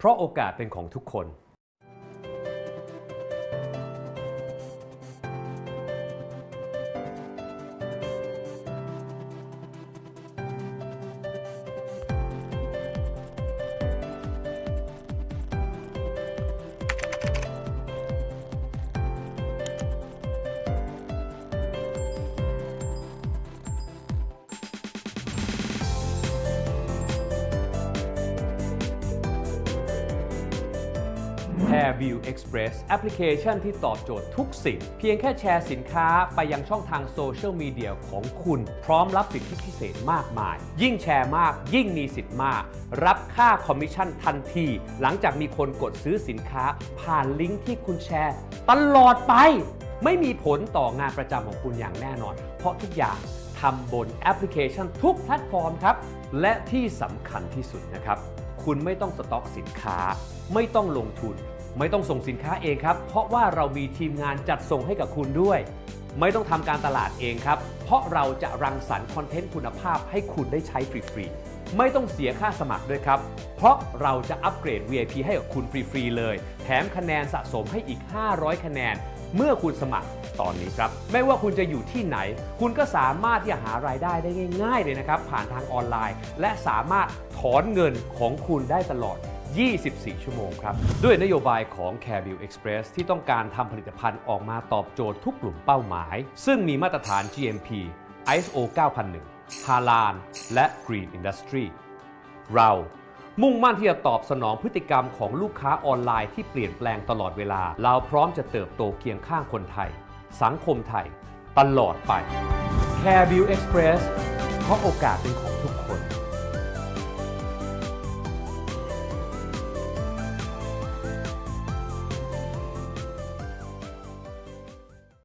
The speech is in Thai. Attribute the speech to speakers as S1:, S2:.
S1: เพราะโอกาสเป็นของทุกคน Hairview Express แอปพลิเคชันที่ตอบโจทย์ทุกสิ่ง เพียงแค่แชร์สินค้าไปยังช่องทางโซเชียลมีเดียของคุณ พร้อมรับสิทธิพิเศษมากมาย ยิ่งแชร์มาก ยิ่งมีสิทธิ์มาก รับค่าคอมมิชชั่นทันที หลังจากมีคนกดซื้อสินค้า ผ่านลิงก์ที่คุณแชร์ ตลอดไป ไม่มีผลต่องานประจำของคุณอย่างแน่นอน เพราะทุกอย่างทำบนแอปพลิเคชันทุกแพลตฟอร์มครับ และที่สำคัญที่สุดนะครับ คุณไม่ต้องสต็อกสินค้า ไม่ต้องลงทุน ไม่ต้องส่งสินค้าเองครับ เพราะว่าเรามีทีมงานจัดส่งให้กับคุณด้วย ไม่ต้องทำการตลาดเองครับ เพราะเราจะรังสรรค์คอนเทนต์คุณภาพให้คุณได้ใช้ฟรีๆ ไม่ต้องเสียค่าสมัครด้วยครับ เพราะเราจะอัปเกรด VIP ให้กับคุณฟรีๆเลย แถมคะแนนสะสมให้อีก 500 คะแนน เมื่อคุณสมัครตอนนี้ครับ ไม่ว่าคุณจะอยู่ที่ไหน คุณก็สามารถที่จะหารายได้ได้ง่าย ๆ เลยนะครับ ผ่านทางออนไลน์ และสามารถถอนเงินของคุณได้ตลอด 24 ชั่วโมงครับ ด้วยนโยบายของ Carebill Express ที่ต้องการทำผลิตภัณฑ์ออกมาตอบโจทย์ทุกกลุ่มเป้าหมาย ซึ่งมีมาตรฐาน GMP ISO 9001ฮาลาลและ Green Industry เรามุ่งมั่นที่จะตอบสนองพฤติกรรมของลูกค้าออนไลน์ที่เปลี่ยนแปลงตลอดเวลา เราพร้อมจะเติบโตเคียงข้างคนไทย สังคมไทย ตลอดไป Carebill Express เพราะโอกาสเป็นของทุก